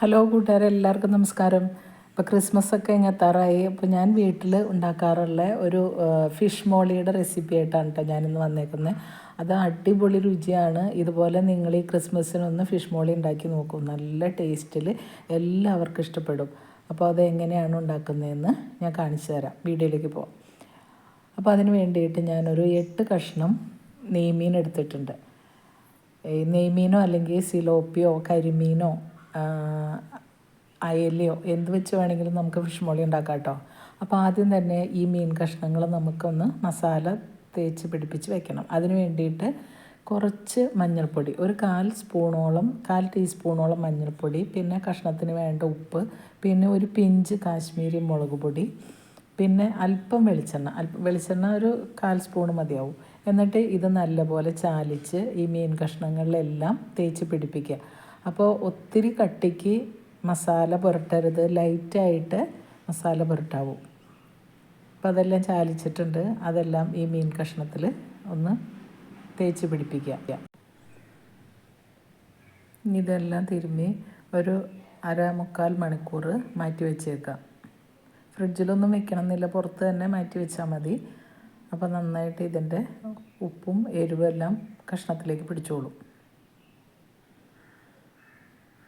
Hello കൂട്ടുകാരെ എല്ലാവർക്കും നമസ്കാരം. ഇപ്പോൾ ക്രിസ്മസ് ഒക്കെ ഇങ്ങനെ തറായി അപ്പോൾ ഞാൻ വീട്ടിൽ ഉണ്ടാക്കാറുള്ള ഒരു ഫിഷ് മോളിയുടെ റെസിപ്പി ആയിട്ടാണ് കേട്ടോ ഞാനിന്ന് വന്നേക്കുന്നത് അത് അടിപൊളി രുചിയാണ്. ഇതുപോലെ നിങ്ങൾ ഈ ക്രിസ്മസിനൊന്ന് ഫിഷ് മോളി ഉണ്ടാക്കി നോക്കും. നല്ല ടേസ്റ്റിൽ എല്ലാവർക്കും ഇഷ്ടപ്പെടും. അപ്പോൾ അത് എങ്ങനെയാണ് ഉണ്ടാക്കുന്നതെന്ന് ഞാൻ കാണിച്ചു തരാം. വീഡിയോയിലേക്ക് പോകാം അപ്പോൾ അതിന് വേണ്ടിയിട്ട് ഞാനൊരു എട്ട് കഷ്ണം നെയ്മീൻ എടുത്തിട്ടുണ്ട്. നെയ്മീനോ അല്ലെങ്കിൽ സിലോപ്പിയോ കരിമീനോ അയലയോ എന്ത് വെച്ച് വേണമെങ്കിലും നമുക്ക് ഫിഷ് മോളി ഉണ്ടാക്കാം കേട്ടോ അപ്പോൾ ആദ്യം തന്നെ ഈ മീൻ കഷ്ണങ്ങൾ നമുക്കൊന്ന് മസാല തേച്ച് പിടിപ്പിച്ച് വെക്കണം. അതിന് വേണ്ടിയിട്ട് കുറച്ച് മഞ്ഞൾപ്പൊടി ഒരു കാൽ സ്പൂണോളം കാൽ ടീസ്പൂണോളം മഞ്ഞൾപ്പൊടി പിന്നെ കഷ്ണത്തിന് വേണ്ട ഉപ്പ് പിന്നെ ഒരു പിഞ്ച് കാശ്മീരി മുളക് പൊടി പിന്നെ അല്പം വെളിച്ചെണ്ണ. അല്പം വെളിച്ചെണ്ണ ഒരു കാൽ സ്പൂൺ മതിയാവും. എന്നിട്ട് ഇത് നല്ലപോലെ ചാലിച്ച് ഈ മീൻ കഷ്ണങ്ങളിലെല്ലാം തേച്ച് പിടിപ്പിക്കുക. അപ്പോൾ ഒത്തിരി കട്ടിക്ക് മസാല പുരട്ടരുത്. ലൈറ്റായിട്ട് മസാല പുരട്ടാവും. അപ്പോൾ അതെല്ലാം ചാലിച്ചിട്ടുണ്ട്. അതെല്ലാം ഈ മീൻ കഷ്ണത്തിൽ ഒന്ന് തേച്ച് പിടിപ്പിക്കുക. ഇനി ഇതെല്ലാം തിരുമ്മി ഒരു അര മുക്കാൽ മണിക്കൂർ മാറ്റി വെച്ചേക്കാം ഫ്രിഡ്ജിലൊന്നും വെക്കണം എന്നില്ല പുറത്ത് തന്നെ മാറ്റി വെച്ചാൽ മതി. അപ്പോൾ നന്നായിട്ട് ഇതിന്റെ ഉപ്പും എരിവെല്ലാം കഷ്ണത്തിലേക്ക് പിടിച്ചോളും.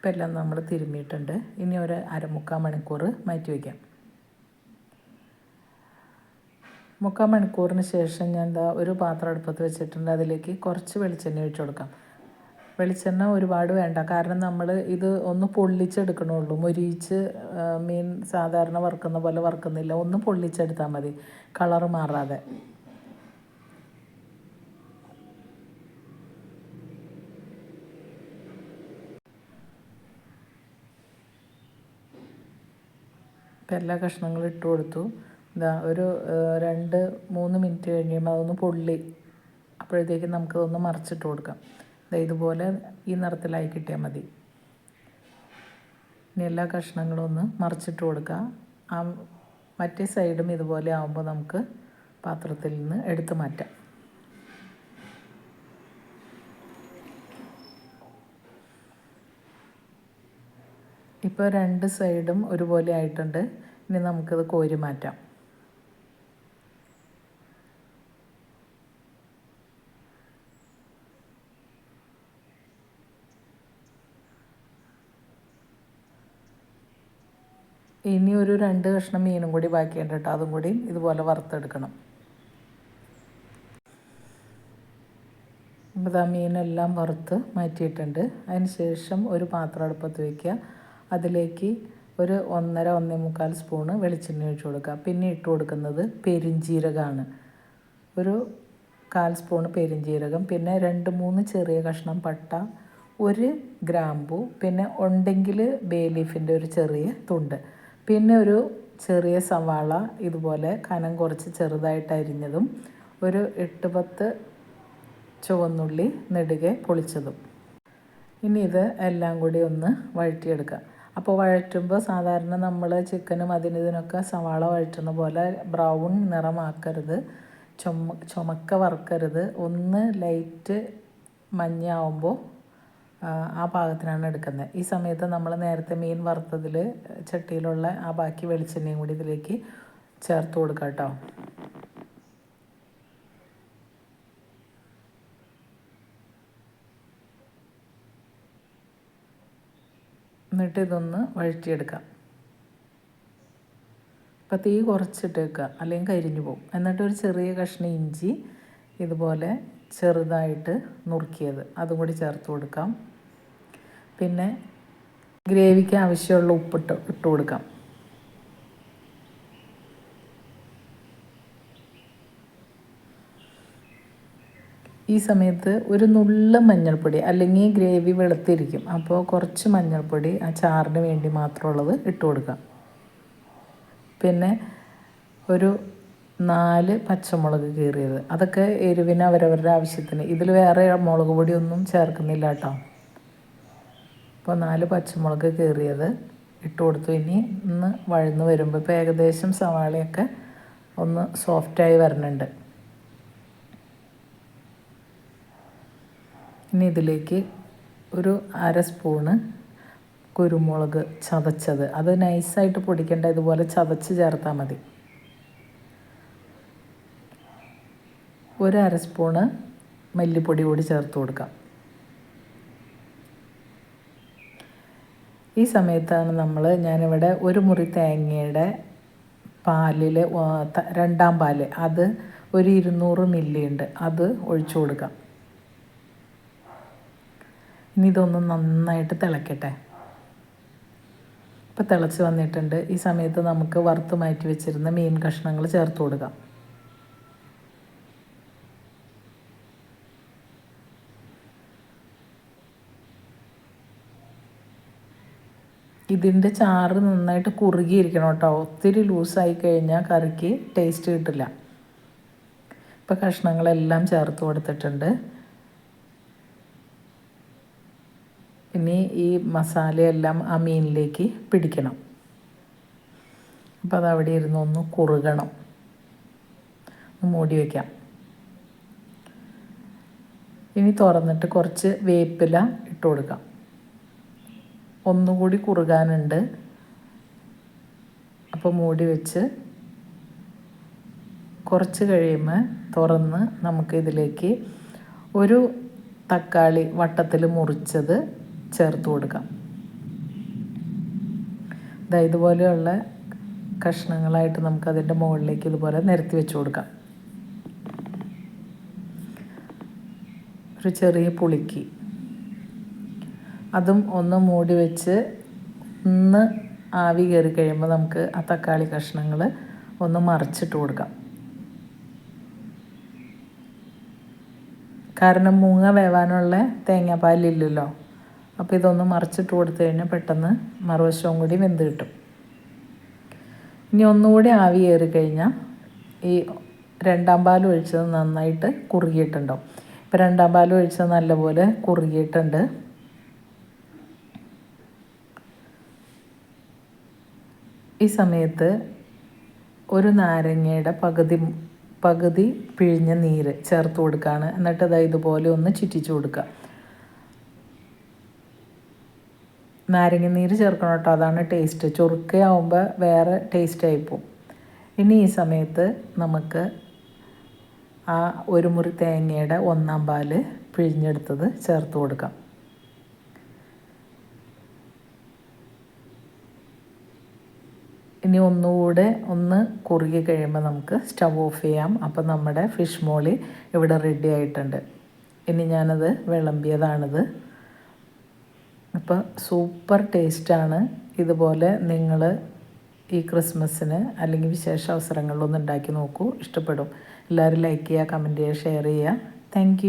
ഇപ്പം എല്ലാം നമ്മൾ തിരുമ്മിയിട്ടുണ്ട്. ഇനി ഒരു അരമുക്കാൽ മണിക്കൂർ മാറ്റി വയ്ക്കാം മുക്കാൽ മണിക്കൂറിന് ശേഷം ഞാൻ എന്താ ഒരു പാത്രം അടുപ്പത്ത് വെച്ചിട്ടുണ്ട്. അതിലേക്ക് കുറച്ച് വെളിച്ചെണ്ണ ഒഴിച്ചു കൊടുക്കാം. വെളിച്ചെണ്ണ ഒരുപാട് വേണ്ട. കാരണം നമ്മൾ ഇത് ഒന്ന് പൊള്ളിച്ചെടുക്കണുള്ളൂ. മൊരിയിച്ച് ആ, മീൻ സാധാരണ വറുക്കുന്ന പോലെ വറുക്കുന്നില്ല. ഒന്ന് പൊള്ളിച്ചെടുത്താൽ മതി. കളറ് മാറാതെ. ഇപ്പം എല്ലാ കഷ്ണങ്ങളും ഇട്ട് കൊടുത്തു. ഇതാ ഒരു രണ്ട് മൂന്ന് മിനിറ്റ് കഴിയുമ്പോൾ അതൊന്ന് പൊള്ളി. അപ്പോഴത്തേക്കും നമുക്കതൊന്ന് മറിച്ചിട്ട് കൊടുക്കാം. ഇതാ ഇതുപോലെ ഈ നിറത്തിലായി കിട്ടിയാൽ മതി. ഇനി എല്ലാ കഷ്ണങ്ങളും ഒന്ന് മറിച്ചിട്ട് കൊടുക്കുക ആ മറ്റേ സൈഡും ഇതുപോലെ ആകുമ്പോൾ നമുക്ക് പാത്രത്തിൽ നിന്ന് എടുത്ത് മാറ്റാം. ഇപ്പോൾ രണ്ട് സൈഡും ഒരുപോലെ ആയിട്ടുണ്ട്. ഇനി നമുക്കത് കോരി മാറ്റാം. ഇനി ഒരു രണ്ട് കഷ്ണം മീനും കൂടി ബാക്കിയുണ്ട് കേട്ടോ. അതും കൂടി ഇതുപോലെ വറുത്തെടുക്കണം. അപ്പോൾ ആ മീനെല്ലാം വറുത്ത് മാറ്റിയിട്ടുണ്ട്. അതിന് ശേഷം ഒരു പാത്രം അടുപ്പത്ത് വയ്ക്കുക അതിലേക്ക് ഒരു ഒന്നര ഒന്നേ മുക്കാൽ സ്പൂണ് വെളിച്ചെണ്ണ ഒഴിച്ച് കൊടുക്കുക. പിന്നെ ഇട്ട് കൊടുക്കുന്നത് പെരിഞ്ജീരകമാണ് ഒരു കാൽ സ്പൂണ് പെരിഞ്ജീരകം പിന്നെ രണ്ട് മൂന്ന് ചെറിയ കഷ്ണം പട്ട ഒരു ഗ്രാമ്പു പിന്നെ ഉണ്ടെങ്കിൽ ബേ ലീഫിന്റെ ഒരു ചെറിയ തുണ്ട്. പിന്നെ ഒരു ചെറിയ സവാള ഇതുപോലെ കനം കുറച്ച് ചെറുതായിട്ട് അരിഞ്ഞതും ഒരു എട്ട് പത്ത് ചുവന്നുള്ളി നെടുകെ പൊളിച്ചതും. ഇനി ഇത് എല്ലാം കൂടി ഒന്ന് വഴറ്റിയെടുക്കുക. അപ്പോൾ വഴറ്റുമ്പോൾ സാധാരണ നമ്മൾ ചിക്കനും അതിന് ഇതിനൊക്കെ സവാള വഴറ്റുന്ന പോലെ ബ്രൗൺ നിറമാക്കരുത്. ചുമ ചുമക്ക വറുക്കരുത്. ഒന്ന് ലൈറ്റ് മഞ്ഞാവുമ്പോൾ ആ പാകത്തിനാണ് എടുക്കുന്നത് ഈ സമയത്ത് നമ്മൾ നേരത്തെ മീൻ വറുത്തതിൽ ചട്ടിയിലുള്ള ആ ബാക്കി വെളിച്ചെണ്ണയും കൂടി ഇതിലേക്ക് ചേർത്ത് കൊടുക്കാം കേട്ടോ എന്നിട്ട് ഇതൊന്ന് വഴറ്റിയെടുക്കാം. അപ്പോൾ തീ കുറച്ചിട്ട് വെക്കുക അല്ലെങ്കിൽ കരിഞ്ഞു പോകും. എന്നിട്ട് ഒരു ചെറിയ കഷ്ണം ഇഞ്ചി ഇതുപോലെ ചെറുതായിട്ട് നുറുക്കിയത്. അതും കൂടി ചേർത്ത് കൊടുക്കാം. പിന്നെ ഗ്രേവിക്ക് ആവശ്യമുള്ള ഉപ്പിട്ട് ഇട്ട് കൊടുക്കാം. ഈ സമയത്ത് ഒരു നുള്ള മഞ്ഞൾപ്പൊടി അല്ലെങ്കിൽ ഗ്രേവി വെളുത്തിരിക്കും. അപ്പോൾ കുറച്ച് മഞ്ഞൾപ്പൊടി ആ ചാറിന് വേണ്ടി മാത്രമുള്ളത് ഇട്ട് കൊടുക്കാം പിന്നെ ഒരു നാല് പച്ചമുളക് കീറിയത്. അതൊക്കെ എരിവിന് അവരവരുടെ ആവശ്യത്തിന്. ഇതിൽ വേറെ മുളക് പൊടിയൊന്നും ചേർക്കുന്നില്ല കേട്ടോ. അപ്പോൾ നാല് പച്ചമുളക് കീറിയത് ഇട്ട് കൊടുത്തു. ഇനി ഒന്ന് വഴന്ന് വരുമ്പോൾ ഇപ്പോൾ ഏകദേശം സവാളയൊക്കെ ഒന്ന് സോഫ്റ്റായി വരുന്നുണ്ട് ഇനി ഇതിലേക്ക് ഒരു അര സ്പൂണ് കുരുമുളക് ചതച്ചത്. അത് നൈസായിട്ട് പൊടിക്കേണ്ട ഇതുപോലെ ചതച്ച് ചേർത്താൽ മതി. ഒരു അര സ്പൂണ് മല്ലിപ്പൊടി കൂടി ചേർത്ത് കൊടുക്കാം. ഈ സമയത്താണ് നമ്മൾ ഞാനിവിടെ ഒരു മുറി തേങ്ങയുടെ പാലിൽ രണ്ടാം പാൽ. അത് ഒരു ഇരുന്നൂറ് മില്ലി ഉണ്ട്. അത് ഒഴിച്ചു കൊടുക്കാം. ഇനി ഇതൊന്ന് നന്നായിട്ട് തിളക്കട്ടെ. ഇപ്പോൾ തിളച്ച് വന്നിട്ടുണ്ട്. ഈ സമയത്ത് നമുക്ക് വറുത്ത് മാറ്റി വെച്ചിരുന്ന മീൻ കഷ്ണങ്ങൾ ചേർത്ത് കൊടുക്കാം. ഇതിന്റെ ചാറ് നന്നായിട്ട് കുറുകിയിരിക്കണം കേട്ടോ. ഒത്തിരി ലൂസായി കഴിഞ്ഞാൽ കറിക്ക് ടേസ്റ്റ് കിട്ടില്ല. ഇപ്പം കഷ്ണങ്ങളെല്ലാം ചേർത്ത് കൊടുത്തിട്ടുണ്ട്. ഇനി ഈ മസാലയെല്ലാം ആ മീനിലേക്ക് പിടിക്കണം. അപ്പോൾ അത് അവിടെ ഇരുന്ന് ഒന്ന് കുറുകണം. ഒന്ന് മൂടി വയ്ക്കാം ഇനി തുറന്നിട്ട് കുറച്ച് വേപ്പില ഇട്ട് കൊടുക്കാം. ഒന്നുകൂടി കുറുകാനുണ്ട്. അപ്പോൾ മൂടി വെച്ച് കുറച്ച് കഴിയുമ്പോൾ തുറന്ന് നമുക്ക് ഇതിലേക്ക് ഒരു തക്കാളി വട്ടത്തിൽ മുറിച്ചത് ചേർത്ത് കൊടുക്കാം. ഇതാ ഇതുപോലെയുള്ള കഷ്ണങ്ങളായിട്ട് നമുക്ക് അതിന്റെ മുകളിലേക്ക് ഇതുപോലെ നിരത്തി വെച്ച് കൊടുക്കാം. ഒരു ചെറിയ പുളിക്ക്. അതും ഒന്ന് മൂടി വെച്ച് ഒന്ന് ആവി കയറി കഴിയുമ്പോൾ നമുക്ക് ആ തക്കാളി കഷ്ണങ്ങൾ ഒന്ന് മറിച്ചിട്ട് കൊടുക്കാം. കാരണം മൂങ്ങ വേവാനുള്ള തേങ്ങാപ്പാലില്ലല്ലോ. അപ്പോൾ ഇതൊന്ന് മറിച്ചിട്ട് കൊടുത്തു കഴിഞ്ഞാൽ പെട്ടെന്ന് മറുവശവും കൂടി വെന്ത് കിട്ടും. ഇനി ഒന്നുകൂടി ആവി കയറി കഴിഞ്ഞാൽ ഈ രണ്ടാം പാൽ ഒഴിച്ചത് നന്നായിട്ട് കുറുകിയിട്ടുണ്ടാവും ഇപ്പോൾ രണ്ടാം പാൽ ഒഴിച്ചത് നല്ലപോലെ കുറുകിയിട്ടുണ്ട്. ഈ സമയത്ത് ഒരു നാരങ്ങയുടെ പകുതി പകുതി പിഴിഞ്ഞ നീര് ചേർത്ത് കൊടുക്കുകയാണ് എന്നിട്ട് അത് ഇതുപോലെ ഒന്ന് ചുറ്റിച്ചു കൊടുക്കുക നാരങ്ങ നീര് ചേർക്കണം കേട്ടോ. അതാണ് ടേസ്റ്റ് ചൊറുക്കയാവുമ്പോൾ വേറെ ടേസ്റ്റ് ആയിപ്പോവും ഇനി ഈ സമയത്ത് നമുക്ക് ആ ഒരു മുറി തേങ്ങയുടെ ഒന്നാം പാൽ പിഴിഞ്ഞെടുത്തത് ചേർത്ത് കൊടുക്കാം. ഇനി ഒന്നുകൂടെ ഒന്ന് കുറുകി കഴിയുമ്പോൾ നമുക്ക് സ്റ്റവ് ഓഫ് ചെയ്യാം. അപ്പോൾ നമ്മുടെ ഫിഷ് മോളി ഇവിടെ റെഡി ആയിട്ടുണ്ട്. ഇനി ഞാനത് വിളമ്പിയതാണിത്. അപ്പോൾ സൂപ്പർ ടേസ്റ്റാണ് ഇതുപോലെ നിങ്ങൾ ഈ ക്രിസ്മസിന് അല്ലെങ്കിൽ വിശേഷ അവസരങ്ങളിലൊന്നും ഉണ്ടാക്കി നോക്കൂ. ഇഷ്ടപ്പെടും. എല്ലാവരും ലൈക്ക് ചെയ്യുക കമന്റ് ചെയ്യുക ഷെയർ ചെയ്യുക. താങ്ക്